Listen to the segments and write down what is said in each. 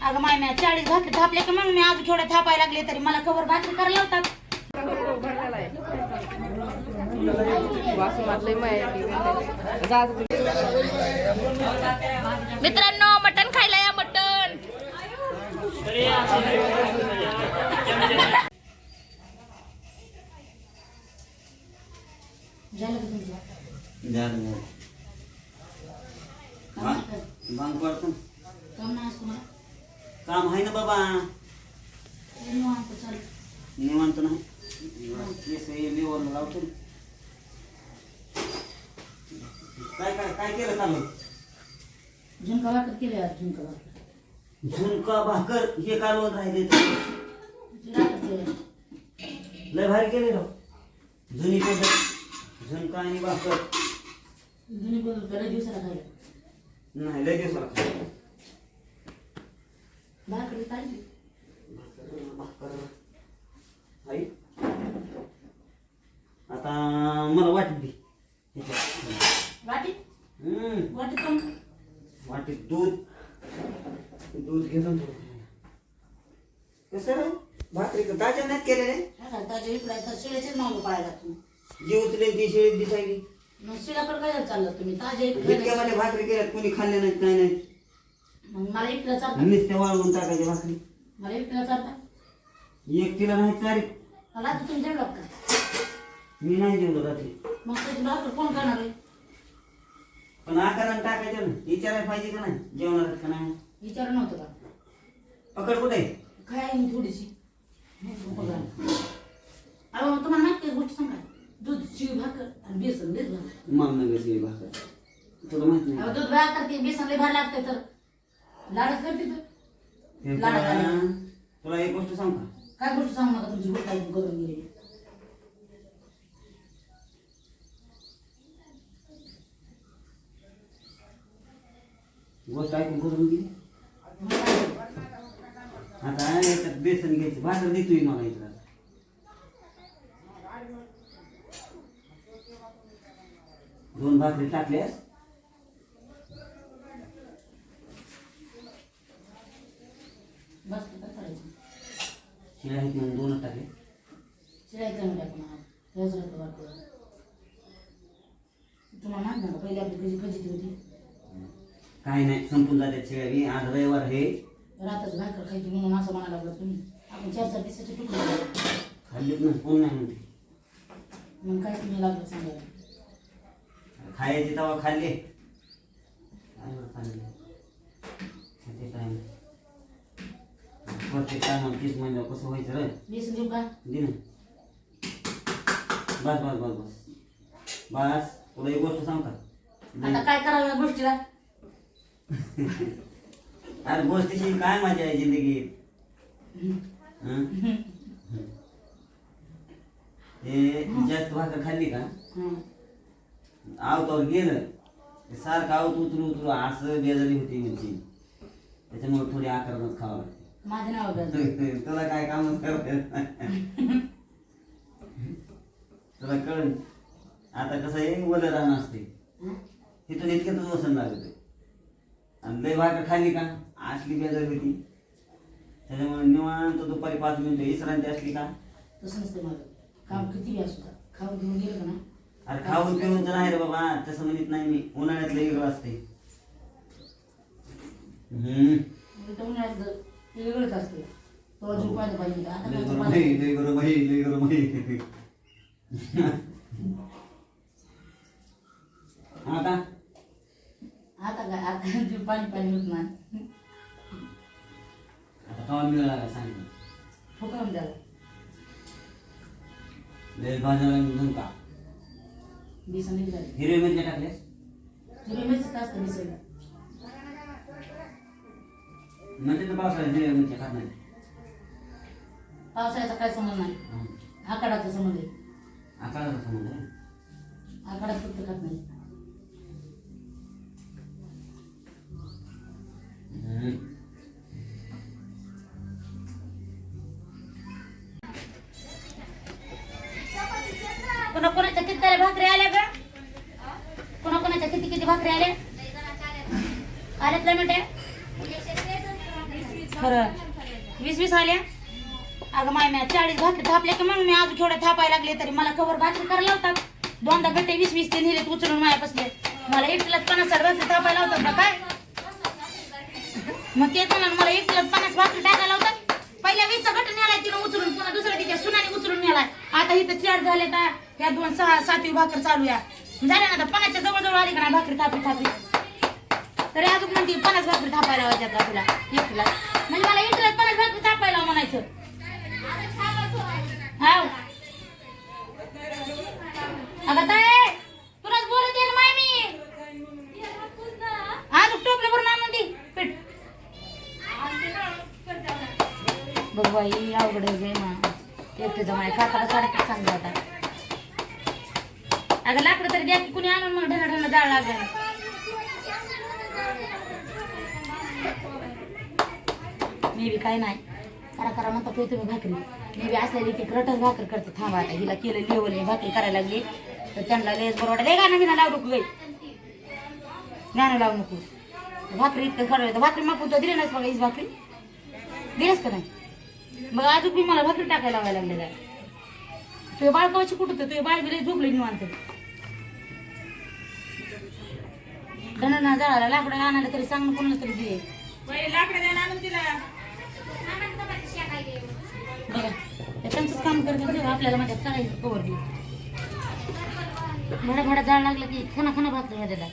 अगं माय मी चाळीस भाकरी थापले की मग मी आज थोड्या थापायला लागले तरी मला कवर भाकरी करायला लावतात. मित्रांनो मटन खायला या मटन झालं. नाही भाँग पडतं काम नाही आज तुम्हाला काम आहे ना बाबा निवांत चालू निवांत नाही केस हे लेवलला लावतो. काय काय काय केलं चालू झुणका भाकर केले आज झुणका भाकर झुणका भाकर हे कालवत राहिले. लय भारी केले राव जुनी पद्धत झुणका आणि भाकर जुनी बोलून बऱ्याच दिवसाला खायला नाही खाल्लं. भाकरी आई आता मला वाटत दे. वाटीत? हम्म. वाटीत पण वाटीत दूध. दूध घेतो ना थोडं. कसं? रे भाकरी तर ताज्या नाहीत केलेले ताज्या इकडे तर मागं पाळायला तुम्ही जी उचलेल ती शेळीत दिसायली. शिळ्याकडे काय चाललं तुम्ही? ताज्या इतक्या मध्ये भाकरी केल्यात कोणी खाल्ल्या नाहीत काय नाही मग मला इकडे चालता. नुसत्या वाळवून टाकायच्या भाकरी. मला इकडे चालता. एक तिला नाही चारी. मला आता तुम्ही जेवलात का? मी नाही जेवलो रात्री. मग त्याची भाकर कोण करणार आहे? पण आकारानं टाकायचं ना. विचारायला पाहिजे का नाही? जेवणार का नाही? विचार नव्हतं का? पकड कुठे? काय आहे ही थोडीशी? अहो तुम्हाला माहिती गोष्ट सांगा. दूध शिव भाकर आणि बेसन बेस भाकर मामनगर भाकर. तुला माहीत नाही अहो दूध भाकर ते बेसन लय भारी लागते तर. लाडच करते तर. तुला एक गोष्ट सांग का? काय गोष्ट सांगू नका तुमची गोष्ट ऐकून करून गेली? गोष्ट ऐकून करून गेली? आता याच्यात बेसन घ्यायचं. भाकर देतोय मला इकडं दोन भाकरी टाकल्यास? शिळ्या आहेत म्हणून दोनच टाकले. शिराय कमी टाकून हेच राहतं वाटलं तुम्हाला माहीत ना पहिले आपली कशी फजिती होती? काही नाही संपून जाते शिळ्या बी. आज रविवार हे रातच भाकर खायची म्हणून असं म्हणायला लागलं तुम्ही. आपण चार चार पिसाचे तुकडे केले. खाल्लीच ना कोण नाही म्हणते. मग काय तुम्ही लागलं सांगायला? खायचे तवा खाल्ले. प्रत्येक तीस महिन्यावर कसं व्हायचं रे? बेसन देऊ का? दे ना. बस बस बस बस. बस तुला एक गोष्ट सांग का आता काय करावं या गोष्टीला? अरे गोष्टीची काय मजा आहे जिंदगीत हं? हे जास्त भाकर खाल्ली का? हं. आवतावर गेलं ते सारखं आवत उतरू उतरू असं बेजारी होती म्हणजे त्याच्यामुळे थोडी आकारानच खावं लागते. माझं नाव तुला काय कामच करता. तुला कळन आता कसं आहे वलं रान असते. हं? तिथून इतक्यातच वसन लागत आणि लय भाकर खाल्ली का? असली बेजारी होती. त्याच्यामुळे निवांत दुपारी पाच मिनिटं विश्रांती असली का? तसं नसतं माझं. काम किती बी असू द्या. खाऊन घेऊन गेलं का ना अरे खाऊन पिऊन तर नाही रे बाबा तसं म्हणत नाही मी. उन्हाळ्यातलं वेगळं असते. हम्म. ते वेगळंच असते. तो अजून पाहिजे पाहिजे. आता लय काय गरम पाहिजे? आहे, लय गरम आहे, लय गरम आहे. आता? आता काय? आता पाणी पाणी होत नाही. आता मिळाला काय? सांगितलं फुकावून द्याला लय भाजायला घेऊन का बेसन निघाले हिरवे मिरच्या टाकल्यास हिरवी मिरची म्हणजे तर पावसाळ्यात हिरव्या मिरच्या खात नाही. पावसाळ्याचा काय संबंध नाही. हं. आकाडाचा संबंध आहे. आकाराचा संबंध आहे? आकाडात फक्त खात नाही. हम्म. कोणा कोणाच्या किती भाकरी आल्या किती किती भाकरी आल्या? आल्यात नोट्या खरं. वीस वीस आल्या? अगं माय म्या चाळीस भाकरी थापल्या की मग मी अजून थोड्या थापायला लागले तरी मला खबर भाकरी करायला लावतात. दोनदा गट्टे वीस वीस ते नेलेत उचलून माया बसले मला एकटीला पन्नास साठ भाकरी थापायला लावतात ना काय? मग तेच म्हणून मला एकटीला पन्नास भाकरी टाकायला लावतात. पहिल्या वीसचा गट नेलाय तिनं उचलून पुन्हा दुसऱ्या तिच्या सुनाने उचलून नेलाय. आता इथं चार झाले तर ह्या दोन सहा सातवी भाकर चालू या झाल्या ना आता पणाच्या जवळजवळ जवळ आली का नाही भाकरी थापी थापी तरी अजून म्हणते पन्नास भाकरी थापायला लावायच्यात का तुला एकटीला म्हणजे मला एकटीला पन्नास भाकरी थापायला म्हणायचं. हाव. अगं ताई तुलाच बोलत येईल ना माय मी. आज टोपले भरून आणून दे पीठ. बघ बाई अवघड आहे ना. एकटीचा माय काकाला साडेपाच सांगला होता अगं लाकडं तरी द्या की कुणी आणून मग ढना जाळ लागेल मी बी काय नाही. करा करा म्हणता तो तुम्ही भाकरी. मी बी असलेली की रटच भाकर करते. थांबा आता हिला केलं लेवल भाकरी करायला लागली. तर त्यांना लेस बरोबर वाटत गाणं बिना लावू नको गाणं लावू नको. भाकरी इतकं खरं भाकरी मापून तर दिली नाहीस बघा हीच भाकरी. दिलंस का नाही? मग अजून मी मला भाकरी टाकायला लावायला लागले काय तुझ्या बाळकावाची कुठं होतं तुझ्या बाळ बिले झोपले निवांत. धना जाळाला लाकडं आणायला तरी सांग कोणाला तरी दे. बघा ते त्यांचंच काम करत होते आपल्याला माझ्या करायचं कवर दे. भडा भडा जाळ लागलं की खना खना भाकरी ह्याला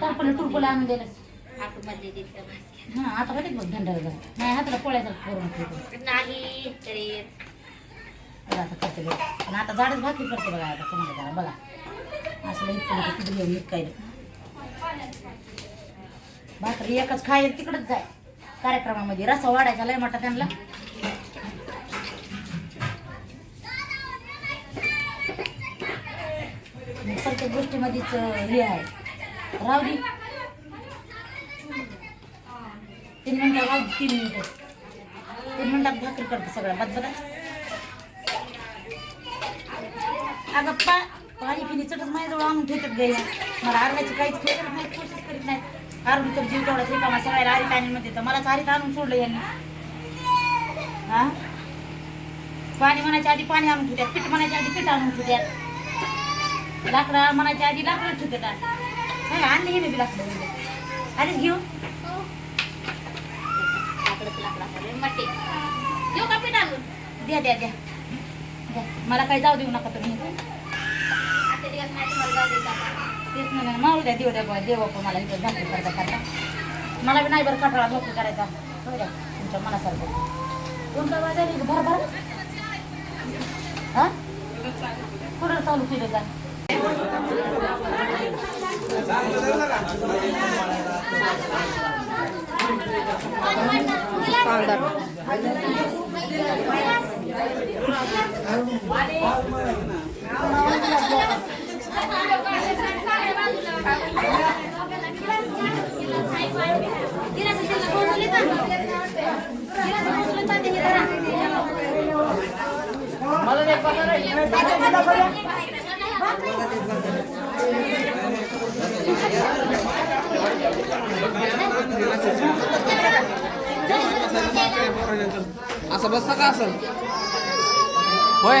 टरपल टुरपल आणून दिलं हा आता कधी बघ धंदा नाही हाताला पोळ्यासारखं करून ठेवतो नाही तरी बघा आता करते बघ. पण आता झाडच भाकरी करते बघा आता तुम्हाला जरा बघा. असलं इतकं किती घेऊन काय भाकरी एकच खाय तिकडच जाय. कार्यक्रमामध्ये रसा वाढायचा लय मोठा त्यांना. प्रत्येक गोष्टीमध्येच हे आहे. रावली तीन मिनिटं राहू तीन मिनिटं. तीन मिनटात भाकरी करते सगळं बदबदा अगं पा पाणी पिणी चटच माझ्याजवळ आणून ठेवतात गेल्या मला आरण्याची काहीच खेळ करत नाही कोशिश करीत नाही. आरून तर जीव तेवढा रिकामा सगळ्याला आरीत आणून म्हणते तर मलाच आरीत आणून सोडलं यांनी. हा? पाणी म्हणायच्या आधी पाणी आणून ठेवत्यात पीठ म्हणायच्या आधी पीठ आणून ठेवत्यात लाकडं म्हणायच्या आधी लाकडं ठेवतात. आणली हे मी लाकडं. आधीच घेऊ. मटे येऊ का पीठ आणून द्या द्या द्या द्या मला काही जाऊ देऊ नका तुम्ही तेच नाही मावू द्या देऊ द्या बा देव बाप्पा मला इथं भाकरी करता करता मला बी नाही बरं कटाळा भाकरी करायचा हो द्या तुमच्या मनासारखं कोणता बाजार आहे भर भर हा कुठं चालू केलं का পাউডার मला असं बसता का असं होय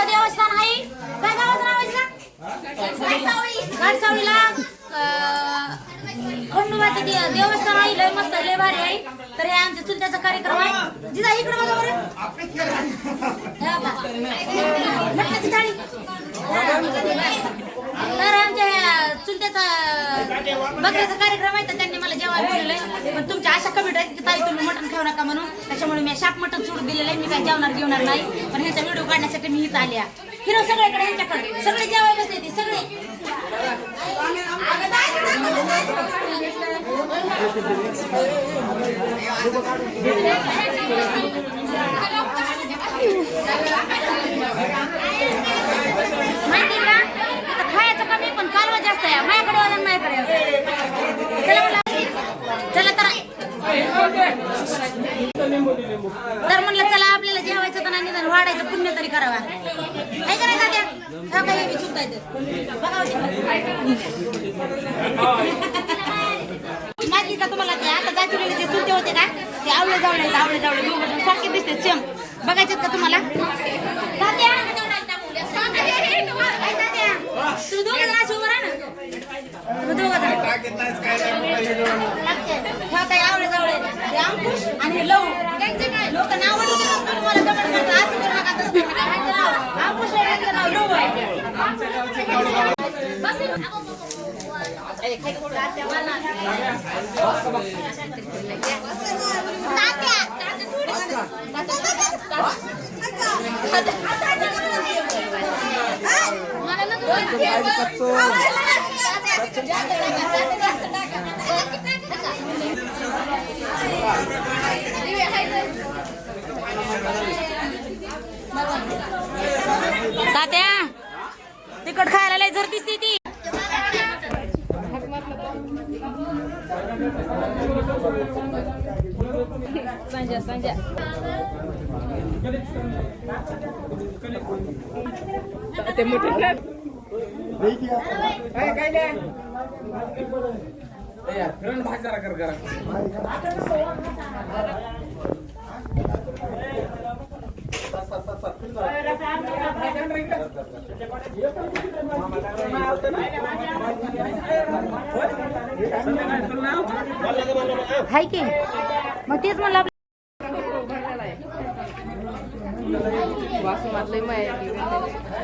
खंडोबाचं देवस्थान आहे. काय गावाचं नाव आहे का गाडसावळीला अं, खंडोबाचं दे- देवस्थान आहे. लय मस्त लय भारी आहे. तर हे आमच्या चुलत्याचा कार्यक्रम आहे. जिजा इकडे बघा बरं. हे बघा. लग्नाची थाळी. तर आमच्या ह्या चुलत्याचा बकऱ्याचा कार्यक्रम आहे तर त्यांनी मला जेवायला बोलवलंय पण तुमच्या अशा कमी आहेत की ताई तुम्ही मटण खाऊ नका म्हणून. त्याच्यामुळे मी शाप मटण सोडून दिलेलं आहे मी काय जेवणार घेणार नाही. पण ह्याचा व्हिडिओ काढण्यासाठी मी इथं आल्या हिरो सगळ्याकडे ह्याच्याकडे. सगळे जेवायला बसले ते सगळे माहिती का इथं खायचं कमी पण कालवा जास्त आहे. माझ्याकडे वजन माझ्याकडे चला मला चला तर. तर म्हणलं चला आपल्याला जेवायचं तर निदान वाढायचं पुण्य तरी करावा. काय करायचं त्या काही बी माहिती का तुम्हाला ते आता दाखवलेले जे चुलते होते का ते आवळे जावळे आवळे जावळे. दोघं सारखे दिसते सेम. बघायचे का तुम्हाला तात्या काय तात्या? तुम्ही दोघं जण असे उभं राहा ना. तुम्ही दोघं जण. हा ताई आवळे जावळे हे अंकुश आणि हे लव लोक नाव तुम्हाला कमेंट करतात असं करू नका तसं करू नका. ह्यांचं नाव अंकुश आहे. नाव लव आहे अरे, खाई तात्या, तिकट खायला लय जर दिसते ती. ते मोठे भाग जरा कर करा हाय की? मग तेच म्हणलं आपलं वासुमात लय